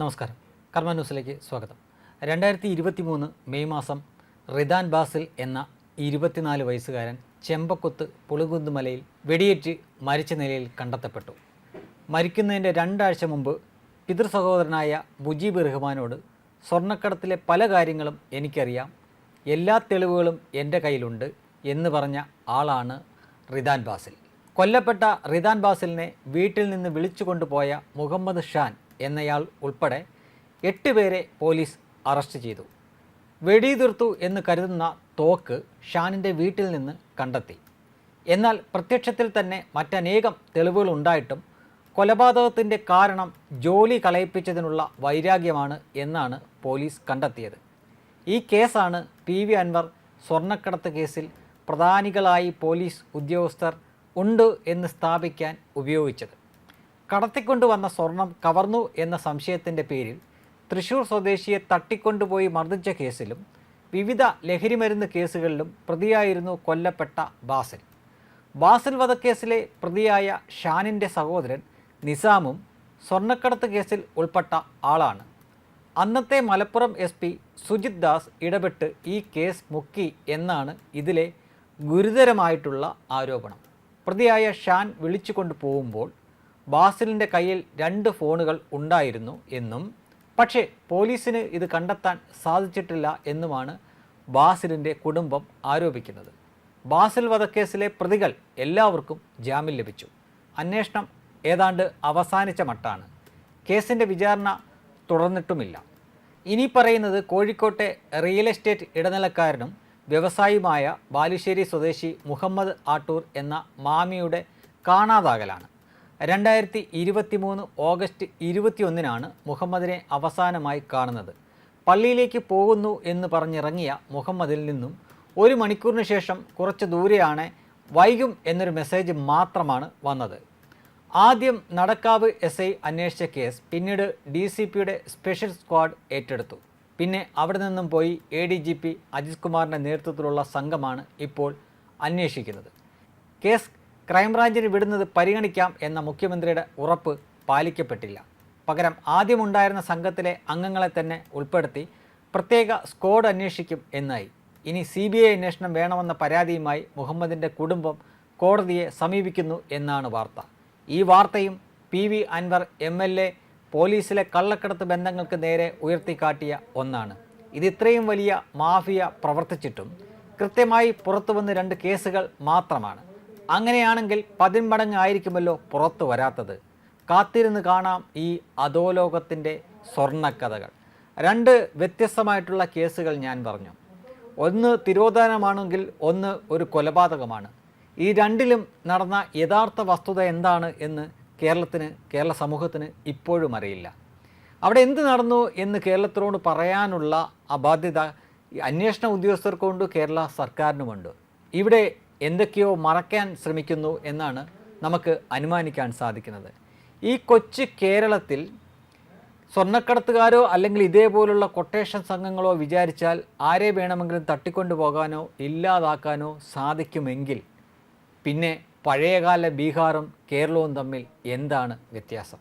നമസ്കാരം. കർമ്മ ന്യൂസിലേക്ക് സ്വാഗതം. രണ്ടായിരത്തി ഇരുപത്തി മൂന്ന് മെയ് മാസം റിദാൻ ബാസിൽ എന്ന ഇരുപത്തിനാല് വയസ്സുകാരൻ ചെമ്പക്കുത്ത് പുളികുന്തുമലയിൽ വെടിയേറ്റ് മരിച്ച നിലയിൽ കണ്ടെത്തപ്പെട്ടു. മരിക്കുന്നതിന്റെ രണ്ടാഴ്ച മുമ്പ് പിതൃ സഹോദരനായ മുജീബ് റഹ്മാനോട് സ്വർണക്കടത്തിലെ പല കാര്യങ്ങളും എനിക്കറിയാം എല്ലാ തെളിവുകളും എന്റെ കയ്യിലുണ്ട് എന്ന് പറഞ്ഞ ആളാണ് റിദാൻ ബാസിൽ. കൊല്ലപ്പെട്ട റിദാൻ ബാസിലിനെ വീട്ടിൽ നിന്ന് വിളിച്ചു കൊണ്ടുപോയ മുഹമ്മദ് ഷാൻ എന്നയാൾ ഉൾപ്പെടെ എട്ട് പേരെ പോലീസ് അറസ്റ്റ് ചെയ്തു. വെടിയുതിർത്തു എന്ന് കരുതുന്ന തോക്ക് ഷാനിന്റെ വീട്ടിൽ നിന്ന് കണ്ടെത്തി. എന്നാൽ പ്രത്യക്ഷത്തിൽ തന്നെ മറ്റനേകം തെളിവുകൾ ഉണ്ടായിട്ടും കൊലപാതകത്തിന്റെ കാരണം ജോലി കളയിപ്പിച്ചതിനുള്ള വൈരാഗ്യമാണ് എന്നാണ് പോലീസ് കണ്ടെത്തിയത്. ഈ കേസാണ് പി വി അൻവർ സ്വർണക്കടത്ത് കേസിൽ പ്രധാനികളായി പോലീസ് ഉദ്യോഗസ്ഥർ ഉണ്ട് എന്ന് സ്ഥാപിക്കാൻ ഉപയോഗിച്ചത്. കടത്തിക്കൊണ്ടുവന്ന സ്വർണം കവർന്നു എന്ന സംശയത്തിന്റെ പേരിൽ തൃശൂർ സ്വദേശിയെ തട്ടിക്കൊണ്ടുപോയി മർദ്ദിച്ച കേസിലും വിവിധ ലഹരിമരുന്ന് കേസുകളിലും പ്രതിയായിരുന്നു കൊല്ലപ്പെട്ട ബാസിൽ. ബാസിൽ വധക്കേസിലെ പ്രതിയായ ഷാനിന്റെ സഹോദരൻ നിസാമും സ്വർണക്കടത്ത് കേസിൽ ഉൾപ്പെട്ട ആളാണ്. അന്നത്തെ മലപ്പുറം എസ് പി സുജിത് ദാസ് ഇടപെട്ട് ഈ കേസ് മുക്കി എന്നാണ് ഇതിലെ ഗുരുതരമായിട്ടുള്ള ആരോപണം. പ്രതിയായ ഷാൻ വിളിച്ചു കൊണ്ട് പോകുമ്പോൾ ബാസിലിന്റെ കയ്യിൽ രണ്ട് ഫോണുകൾ ഉണ്ടായിരുന്നു എന്നും പക്ഷേ പോലീസിന് ഇത് കണ്ടെത്താൻ സാധിച്ചിട്ടില്ല എന്നുമാണ് ബാസിലിന്റെ കുടുംബം ആരോപിക്കുന്നത്. ബാസിൽ വധക്കേസിലെ പ്രതികൾ എല്ലാവർക്കും ജാമ്യം ലഭിച്ചു. അന്വേഷണം ഏതാണ്ട് അവസാനിച്ച മട്ടാണ്. കേസിന്റെ വിചാരണ തുടർന്നിട്ടുമില്ല. ഇനി പറയുന്നത് കോഴിക്കോട്ടെ റിയൽ എസ്റ്റേറ്റ് ഇടനിലക്കാരനും വ്യവസായിയുമായ ബാലുശ്ശേരി സ്വദേശി മുഹമ്മദ് ആട്ടൂർ എന്ന മാമിയുടെ കാണാതാകലാണ്. രണ്ടായിരത്തി ഇരുപത്തി മൂന്ന് ഓഗസ്റ്റ് ഇരുപത്തിയൊന്നിനാണ് മുഹമ്മദിനെ അവസാനമായി കാണുന്നത്. പള്ളിയിലേക്ക് പോകുന്നു എന്ന് പറഞ്ഞിറങ്ങിയ മുഹമ്മദിൽ നിന്നും ഒരു മണിക്കൂറിന് ശേഷം കുറച്ച് ദൂരെയാണ് വൈകും എന്നൊരു മെസ്സേജ് മാത്രമാണ് വന്നത്. ആദ്യം നടക്കാവ് എസ് ഐ അന്വേഷിച്ച കേസ് പിന്നീട് ഡി സി പിയുടെ സ്പെഷ്യൽ സ്ക്വാഡ് ഏറ്റെടുത്തു. പിന്നെ അവിടെ നിന്നും പോയി A D G P Ajith കുമാറിന്റെ നേതൃത്വത്തിലുള്ള സംഘമാണ് ഇപ്പോൾ അന്വേഷിക്കുന്നത്. കേസ് ക്രൈംബ്രാഞ്ചിന് വിടുന്നത് പരിഗണിക്കാം എന്ന മുഖ്യമന്ത്രിയുടെ ഉറപ്പ് പാലിക്കപ്പെട്ടില്ല. പകരം ആദ്യമുണ്ടായിരുന്ന സംഘത്തിലെ അംഗങ്ങളെ തന്നെ ഉൾപ്പെടുത്തി പ്രത്യേക സ്ക്വാഡ് അന്വേഷിക്കും എന്നായി. ഇനി സി ബി ഐ അന്വേഷണം വേണമെന്ന പരാതിയുമായി മുഹമ്മദിന്റെ കുടുംബം കോടതിയെ സമീപിക്കുന്നു എന്നാണ് വാർത്ത. ഈ വാർത്തയും P V Anvar M L A പോലീസിലെ കള്ളക്കടത്ത് ബന്ധങ്ങൾക്ക് നേരെ ഉയർത്തിക്കാട്ടിയ ഒന്നാണ്. ഇത് ഇത്രയും വലിയ മാഫിയ പ്രവർത്തിച്ചിട്ടും കൃത്യമായി പുറത്തു വന്ന രണ്ട് കേസുകൾ മാത്രമാണ്. അങ്ങനെയാണെങ്കിൽ പതിന്മടങ്ങായിരിക്കുമല്ലോ പുറത്തു വരാത്തത്. കാത്തിരുന്ന് കാണാം ഈ അധോലോകത്തിന്റെ സ്വർണക്കഥകൾ. രണ്ട് വ്യത്യസ്തമായിട്ടുള്ള കേസുകൾ ഞാൻ പറഞ്ഞു. ഒന്ന് തിരോധാനമാണെങ്കിൽ ഒന്ന് ഒരു കൊലപാതകമാണ്. ഈ രണ്ടിലും നടന്ന യഥാർത്ഥ വസ്തുത എന്താണ് എന്ന് കേരളത്തിന് കേരള സമൂഹത്തിന് ഇപ്പോഴും അറിയില്ല. അവിടെ എന്ത് നടന്നു എന്ന് കേരളത്തിനോട് പറയാനുള്ള അബാധ്യത അന്വേഷണ ഉദ്യോഗസ്ഥർക്കുണ്ട് കേരള സർക്കാരിനുമുണ്ട്. ഇവിടെ എന്തൊക്കെയോ മറക്കാൻ ശ്രമിക്കുന്നു എന്നാണ് നമുക്ക് അനുമാനിക്കാൻ സാധിക്കുന്നത്. ഈ കൊച്ചു കേരളത്തിൽ സ്വർണക്കടത്തുകാരോ അല്ലെങ്കിൽ ഇതേപോലുള്ള കൊട്ടേഷൻ സംഘങ്ങളോ വിചാരിച്ചാൽ ആരെ വേണമെങ്കിലും തട്ടിക്കൊണ്ടു പോകാനോ ഇല്ലാതാക്കാനോ സാധിക്കുമെങ്കിൽ പിന്നെ പഴയകാല ബീഹാറും കേരളവും തമ്മിൽ എന്താണ് വ്യത്യാസം?